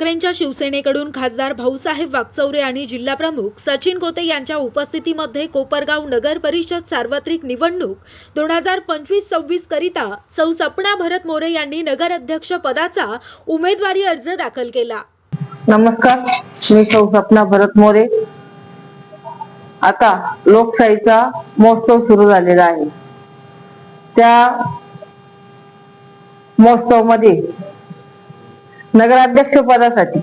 ठाकरेंच्या शिवसेनेकडून खासदार भाऊसाहेब वागचौरे आणि जिल्हाप्रमुख सचिन कोते यांच्या उपस्थितीमध्ये कोपरगाव नगर परिषद सार्वत्रिक निवडणूक दोन हजार पंचवीस सव्वीस करिता सौ सपना भरत मोरे यांनी नगर अध्यक्ष पदाचा उमेदवारी अर्ज दाखल केला. नमस्कार मी सौ सपना भरत मोरे. आता लोकशाहीचा महोत्सव सुरू झालेला आहे. त्या महोत्सवमध्ये नगराध्यक्ष पदासाठी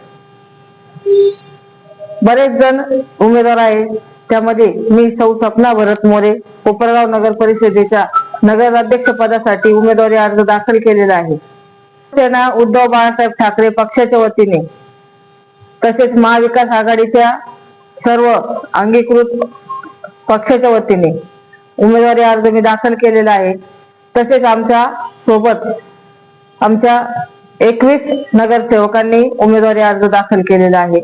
बरेच जण उमेदवार आहेत. त्यामध्ये मी सौ सपना भरत मोरे कोपरगाव नगर परिषदेच्या नगराध्यक्ष पदासाठी उमेदवारी अर्ज दाखल केलेला आहे. सेना उद्धव बाळासाहेब ठाकरे पक्षाच्या वतीने तसेच महाविकास आघाडीच्या सर्व अंगीकृत पक्षाच्या वतीने उमेदवारी अर्ज मी दाखल केलेला आहे. तसेच आमच्यासोबत आमच्या एकवीस नगरसेवकांनी उमेदवारी अर्ज दाखल केलेला आहे.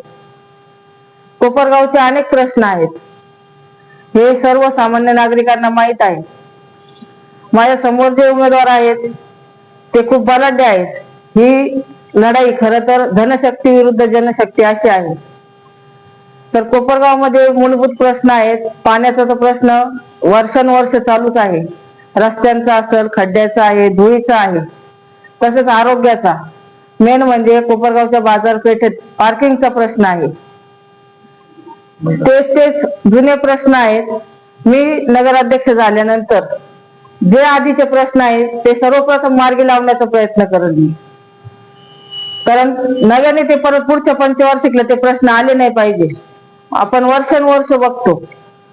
कोपरगावचे अनेक प्रश्न आहेत. हे सर्वसामान्य नागरिकांना माहीत आहे. माझ्यासमोर जे उमेदवार आहेत ते खूप बलाढ्य आहेत. ही लढाई खर तर धनशक्ती विरुद्ध जनशक्ती अशी आहे. तर कोपरगावमध्ये मूलभूत प्रश्न आहेत. पाण्याचा तर प्रश्न वर्षानुवर्ष चालूच आहे. रस्त्यांचा असेल खड्ड्याचा आहे धुळीचा आहे. तसेच आरोग्याचा. मेन म्हणजे कोपरगावच्या बाजारपेठेत पार्किंगचा प्रश्न आहे. तेच तेच जुने प्रश्न आहेत. मी नगराध्यक्ष झाल्यानंतर जे आधीचे प्रश्न आहेत ते सर्वप्रथम मार्गी लावण्याचा प्रयत्न करत मी. कारण नव्याने ते परत पुढच्या पंचवार्षिकला ते प्रश्न आले नाही पाहिजे. आपण वर्षानुवर्ष बघतो.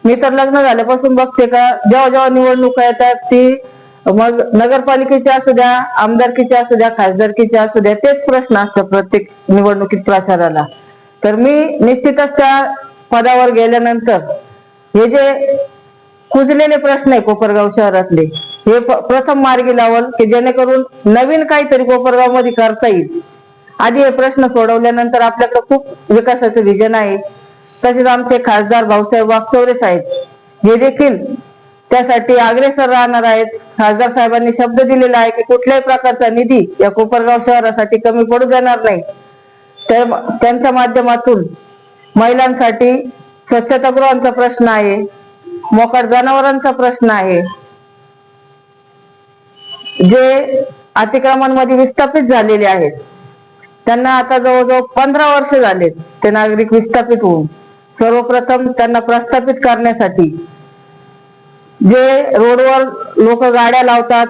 मी तर लग्न झाल्यापासून बघते का जेव्हा जेव्हा निवडणुका येतात ती मग नगरपालिकेच्या असू द्या आमदारकीच्या असू द्या खासदारकीच्या असू द्या तेच प्रश्न असतात प्रत्येक निवडणुकीत प्रचाराला. तर मी निश्चितच त्या पदावर गेल्यानंतर हे जे कुजलेले प्रश्न आहे कोपरगाव शहरातले हे प्रथम मार्गी लावल की जेणेकरून नवीन काहीतरी कोपरगावमध्ये करता येईल. आधी हे प्रश्न सोडवल्यानंतर आपल्याकडे खूप विकासाचं विजन आहे. तसेच आमचे खासदार भाऊसाहेब वागचौरे साहेब हे देखील त्यासाठी अग्रेसर राहणार आहेत. खासदार साहेबांनी शब्द दिलेला आहे की कुठल्याही प्रकारचा निधी या कोपरगाव शहरासाठी कमी पडू देणार नाही. त्यांच्या माध्यमातून महिलांसाठी स्वच्छतागृहांचा प्रश्न आहे. मोकाट जनावरांचा प्रश्न आहे. जे अतिक्रमणमध्ये विस्थापित झालेले आहेत. त्यांना आता जवळजवळ पंधरा वर्ष झालेत. ते नागरिक विस्थापित होऊन. सर्वप्रथम त्यांना प्रस्थापित करण्यासाठी जे रोडवर लोक गाड्या लावतात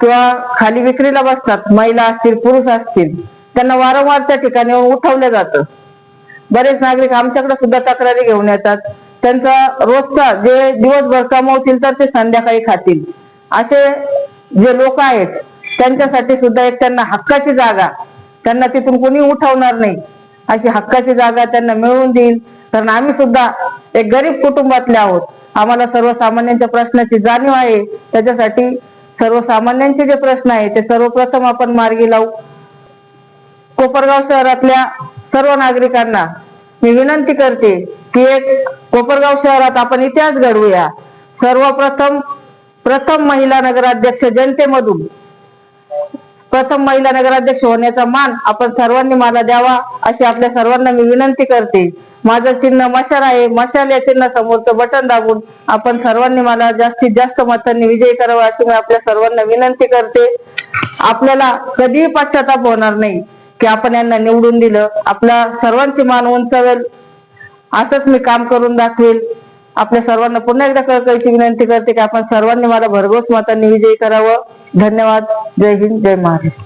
किंवा खाली विक्रीला बसतात महिला असतील पुरुष असतील त्यांना वारंवार त्या ठिकाणी उठवलं जातं. बरेच नागरिक आमच्याकडे सुद्धा तक्रारी घेऊन येतात. त्यांचा रोजचा जे दिवसभर कमवतील तर ते संध्याकाळी खातील. असे जे लोक आहेत त्यांच्यासाठी सुद्धा एक त्यांना हक्काची जागा. त्यांना तिथून कोणी उठवणार नाही. अशी हक्काची जागा त्यांना मिळवून देईल. कारण आम्ही सुद्धा एक गरीब कुटुंबातले आहोत. आम्हाला सर्वसामान्यांच्या प्रश्नाची जाणीव आहे. त्याच्यासाठी सर्वसामान्यांचे जे प्रश्न आहे ते सर्वप्रथम आपण मार्गी लावू. कोपरगाव शहरातल्या सर्व नागरिकांना मी विनंती करते की एक कोपरगाव शहरात आपण इतिहास घडवूया. सर्वप्रथम प्रथम महिला नगराध्यक्ष जनतेमधून प्रथम महिला नगराध्यक्ष होण्याचा मान आपण सर्वांनी मला द्यावा अशी आपल्या सर्वांना मी विनंती करते. माझं चिन्ह मशाल आहे. मशाल या चिन्ह समोरचं बटन दाबून आपण सर्वांनी मला जास्तीत जास्त मतांनी विजयी करावा अशी मी आपल्या सर्वांना विनंती करते. आपल्याला कधीही पश्चाताप होणार नाही की आपण यांना निवडून दिलं. आपला सर्वांची मान उंचावेल. असंच मी काम करून दाखवेल. आपल्या सर्वांना पुन्हा एकदा कळकळीची विनंती करते की आपण सर्वांनी मला भरघोस मतांनी विजयी करावं. धन्यवाद. जय हिंद. जय महाराष्ट्र.